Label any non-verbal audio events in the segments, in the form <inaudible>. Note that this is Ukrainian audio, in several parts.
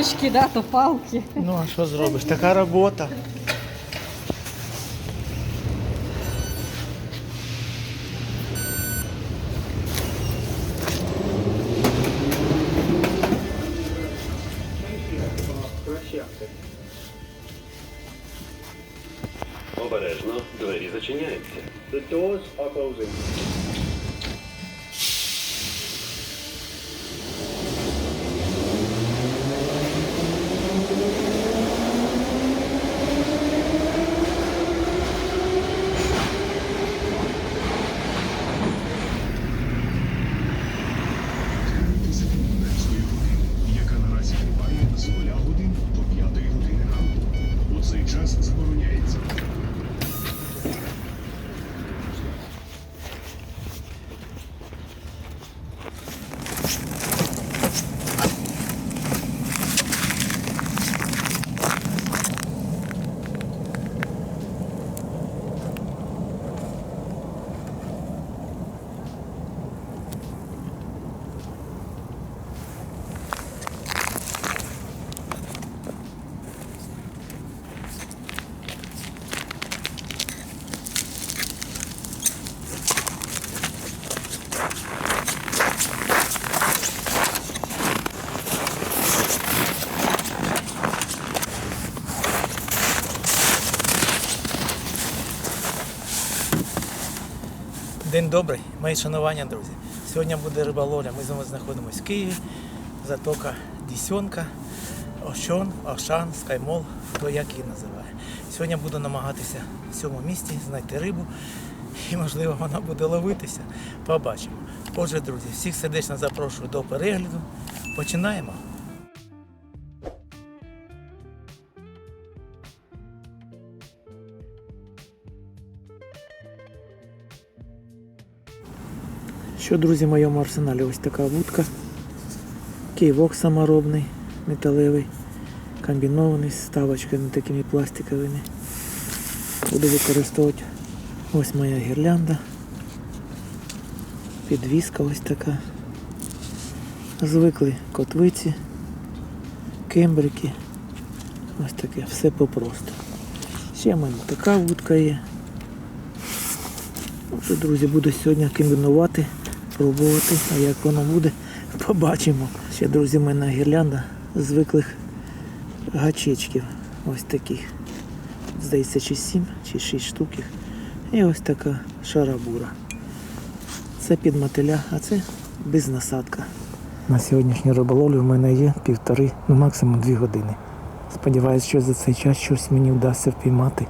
палички, да, то палки. Ну, а що зробиш? Така робота. Обережно, двері зачиняються. The doors are closing. за комендантської години, яка наразі триває з 0 годин до 5 години ранку. У цей час забороняється День добрий, мої шанування, друзі. Сьогодні буде риболовля. Ми з вами знаходимося в Києві. Затока Дісьонка, Ощон, Ошан, Скаймол, хто як її називає. Сьогодні буду намагатися в цьому місті знайти рибу і, можливо, вона буде ловитися. Побачимо. Отже, друзі, всіх сердечно запрошую до перегляду. Починаємо. Що, друзі, в моєму арсеналі ось така вудка. Київок саморобний, металевий, комбінований з ставочками такими пластиковими. Буду використовувати ось моя гірлянда. Підвіска ось така. Звикли котвиці, кембрики. Ось таке, все попросту. Ще в мене така вудка є. Друзі, буду сьогодні комбінувати, пробувати, а як воно буде, <laughs> побачимо. Ще, друзі, в мене гірлянда звиклих гачечків. Ось таких. Здається, чи 7, чи 6 штук. І ось така шарабура. Це під мотиля, а це без насадка. На сьогоднішній риболовлі в мене є півтори, ну максимум дві години. Сподіваюсь, що за цей час щось мені вдасться впіймати.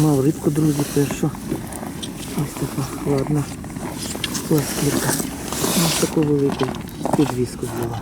Піймав рибку, друзі, першу. Ось така ладна пластирка. Ось таку велику підвіску взяла.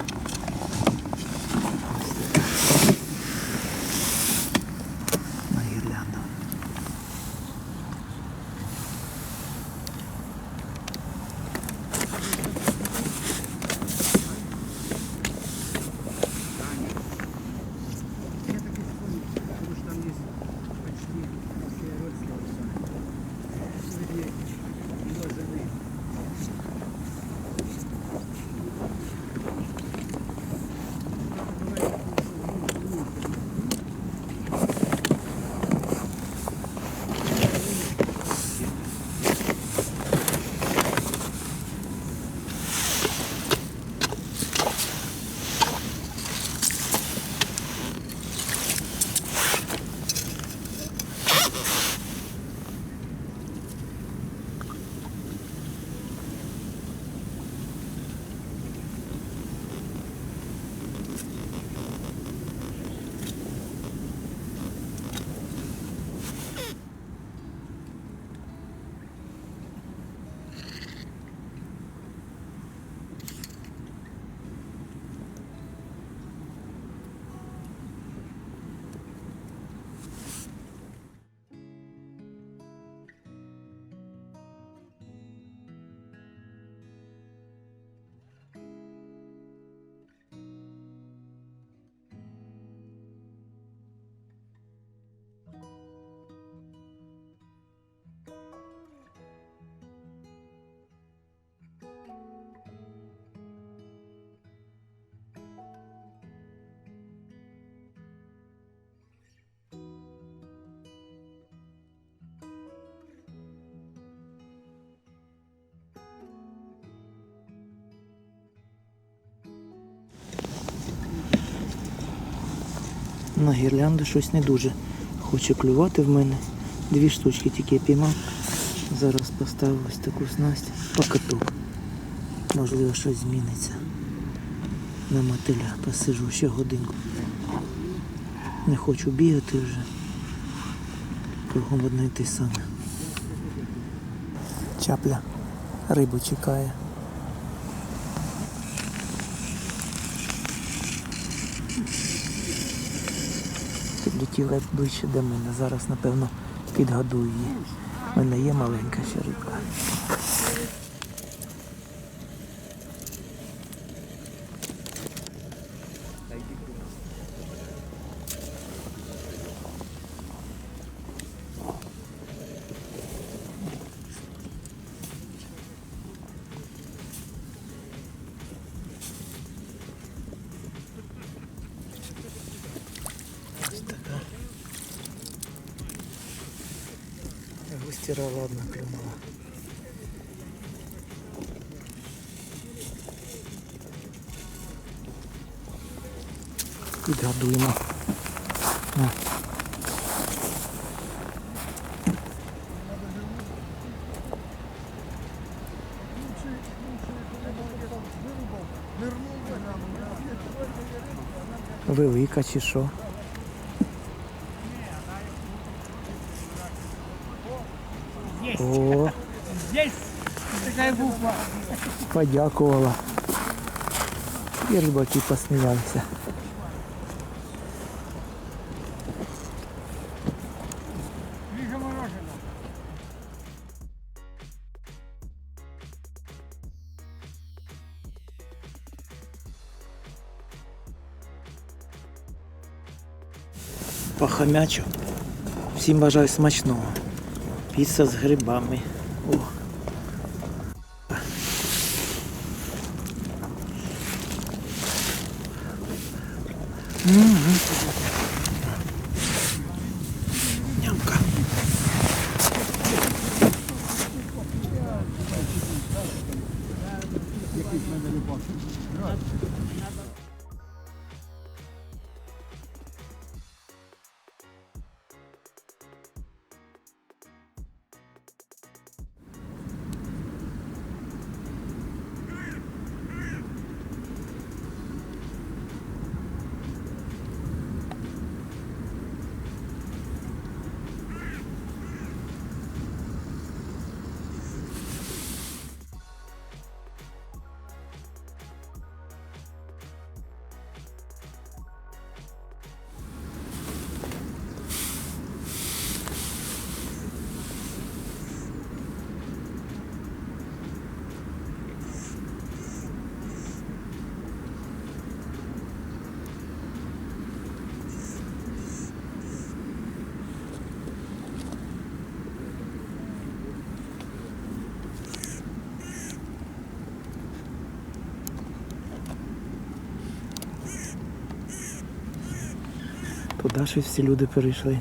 На гірлянду щось не дуже хоче клювати в мене. Дві штучки тільки я піймав. Зараз поставив ось таку снасть. Покаток. Можливо, щось зміниться. На мотиля посижу ще годинку. Не хочу бігати вже. Кругом одне й те саме. Чапля рибу чекає. Підлетіла ближче до мене. Зараз, напевно, підгадую її. У мене є маленька ще рибка. Густіра ладно клюнула. Підгадуємо. На. Велика чи що? Подякувала. І рибаки посміялися. Пахамячу. Всім бажаю смачного. Піца з грибами. О. Uhum. Туди щось всі люди перейшли.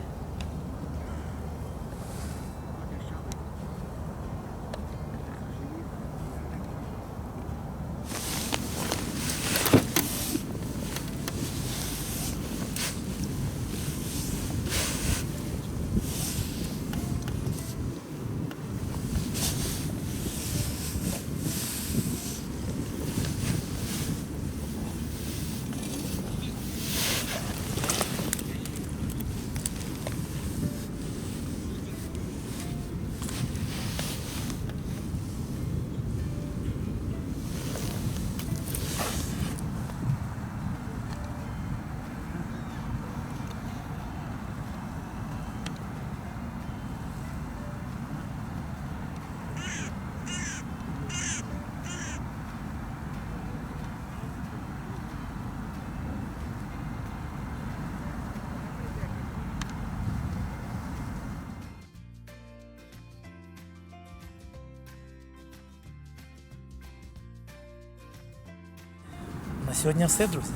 Сьогодні все, друзі.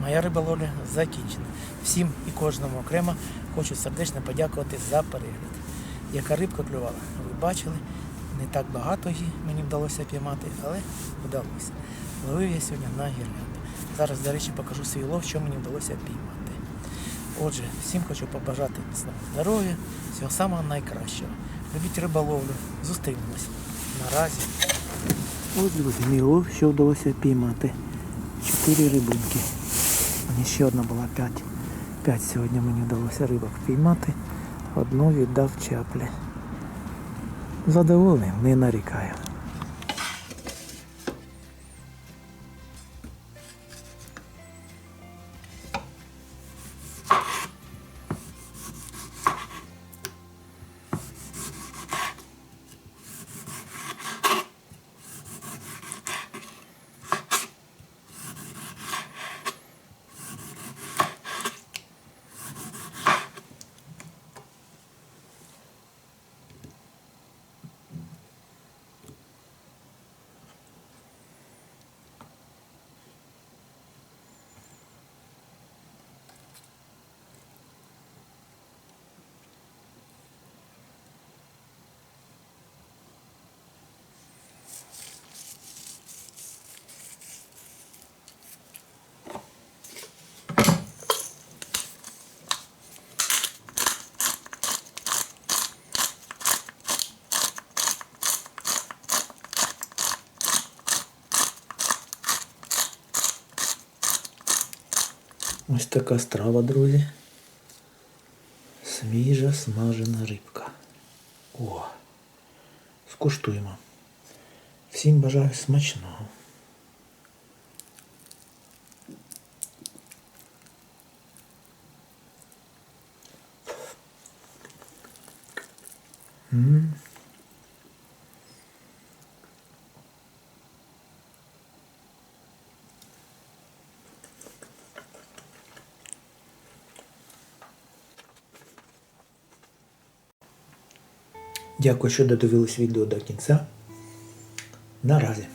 Моя риболовля закінчена. Всім і кожному окремо хочу сердечно подякувати за перегляд. Яка рибка клювала, ви бачили, не так багато її мені вдалося піймати, але вдалося. Ловив я сьогодні на гірлянду. Зараз, до речі, покажу свій лов, що мені вдалося піймати. Отже, всім хочу побажати міцного здоров'я, всього самого найкращого. Любіть риболовлю. Зустрінемось. Наразі. Ось, друзі, мій лов, що вдалося піймати. Чотири рибинки. Мені ще одна була п'ять. П'ять сьогодні мені вдалося рибок піймати. Одну віддав чаплі. Задоволений, не нарікаю. Така страва, друзі. Свіжа смажена рибка. О! Скуштуємо. Всім бажаю смачного. М. Дякую, що додивились відео до кінця. Наразі.